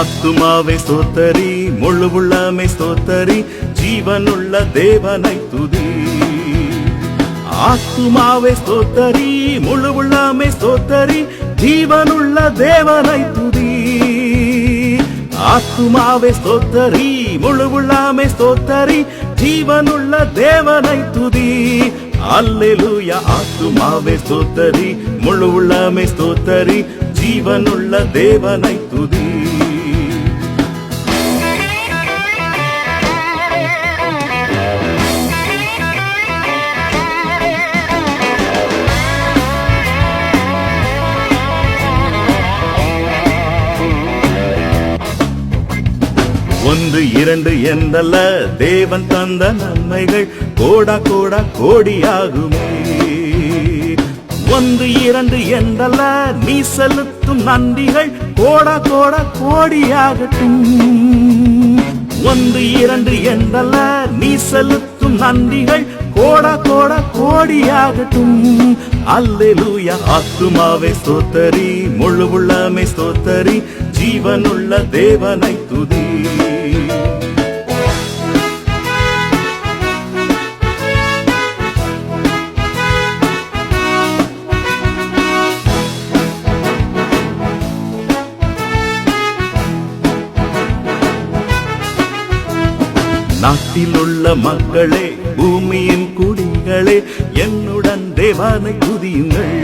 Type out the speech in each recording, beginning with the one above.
ஆத்துமாவை ஸ்தோத்தரி முழு உள்ளமை ஸ்தோத்தரி ஜீவனுள்ள தேவனை துதி. ஆத்துமாவை ஸ்தோத்தரி முழு உள்ளமை ஸ்தோத்தரி ஜீவனுள்ள தேவனை துதி. ஆத்துமாவை ஸ்தோத்தரி முழு உள்ளமை ஸ்தோத்தரி ஜீவனுள்ள தேவனை துதி. அல்லேலூயா ஆத்துமாவே ஸ்தோத்தரி முழு உள்ளமை ஸ்தோத்தரி ஜீவனுள்ள தேவனை துதி. ஒன்று இரண்டு என்றல்ல. தேவன் தந்த நன்மைகள் கோடா கோடா கோடியாகுமே. ஒன்று இரண்டு என்றல்ல. நீ செலுத்தும் நன்றிகள் கோடா கோடா கோடியாகட்டும். ஒன்று இரண்டு என்றல்ல. நீ செலுத்தும் நன்றிகள் கோடா கோடா கோடியாகட்டும். அல்லேலூயா. ஆத்துமாவே ஸ்தோத்தரி. முழு உள்ளமே ஸ்தோத்தரி. ஜீவனுள்ள தேவனை துதி. நாட்டில் உள்ள மக்களே பூமியின் குடிகளே என்னுடன் தேவனை குதியுங்கள்.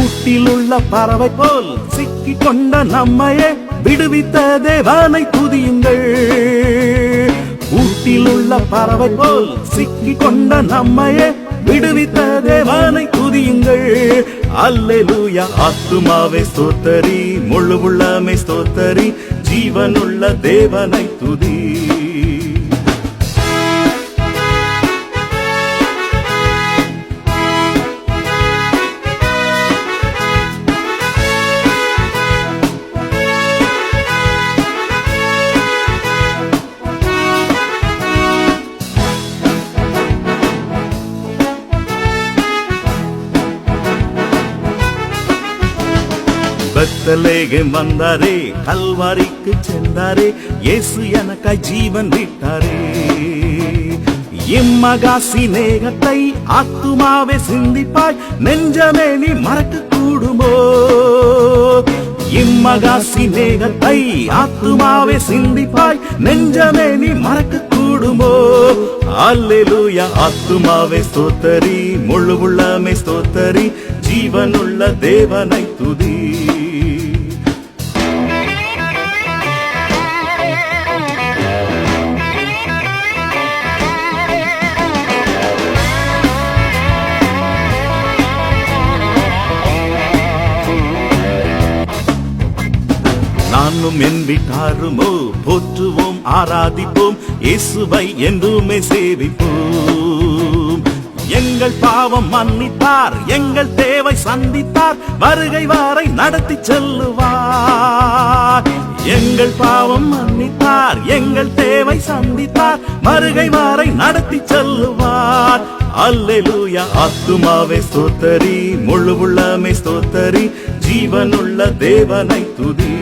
ஊட்டில் உள்ள பறவை போல் சிக்கி கொண்ட நம்மையே விடுவித்த தேவனை துதியுங்கள் ஊட்டில் உள்ள பறவை போல் சிக்கி கொண்ட நம்மையே விடுவித்த தேவனை துதியுங்கள் அல்லேலூயா ஆத்துமாவே ஸ்தோத்தரி முழு உள்ளமே ஸ்தோத்தரி ஜீவனுள்ள தேவனை துதி. பெத்தலேகம் வந்தாரே கல்வாரிக்கு சென்றாரே இயேசு எனக்காய் ஜீவன் விட்டாரே. இம்மகா சிநேகத்தை ஆத்துமாவே சிந்திப்பாய் நெஞ்சமே நீ மறக்க கூடுமோ? இம்மகா சிநேகத்தை ஆத்துமாவே சிந்திப்பாய் நெஞ்சமே நீ மறக்க கூடுமோ? அல்லேலூயா ஆத்துமாவே ஸ்தோத்தரி முழு உள்ளமே ஸ்தோத்தரி. ஜீவனுள்ள தேவனை துதி. நானும் என் வீட்டாருமோ போற்றுவோம் ஆராதிப்போம் இயேசுவை என்றுமே சேவிப்போம். எங்கள் பாவம் மன்னித்தார் எங்கள் தேவை சந்தித்தார் வருகை வாரை நடத்தி செல்லுவார். எங்கள் பாவம் மன்னித்தார் எங்கள் தேவை சந்தித்தார் வருகை வாரை நடத்தி செல்லுவார். அல்லேலூயா ஆத்துமாவே ஸ்தோத்தரி முழு உள்ளமே ஸ்தோத்தரி ஜீவனுள்ள தேவனை துதி.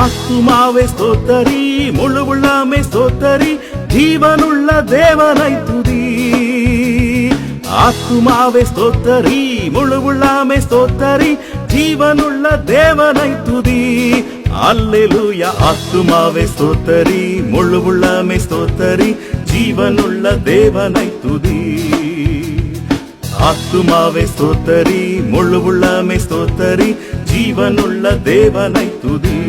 ஆத்துமாவே ஸ்தோத்தரி முழு உள்ளமே ஸ்தோத்தரி ஜீவனுள்ள தேவனை துதி. ஆத்துமாவே ஸ்தோத்தரி முழுவுள்ளாமே ஸ்தோத்தரி ஜீவனுள்ள தேவனை துதி. அல்லேலூயா ஆத்துமாவே ஸ்தோத்தரி முழுவுள்ளாமே ஸ்தோத்தரி ஜீவனுள்ள தேவனை துதி. ஆத்துமாவே ஸ்தோத்தரி முழுவுள்ளாமே ஸ்தோத்தரி ஜீவனுள்ள தேவனை துதி.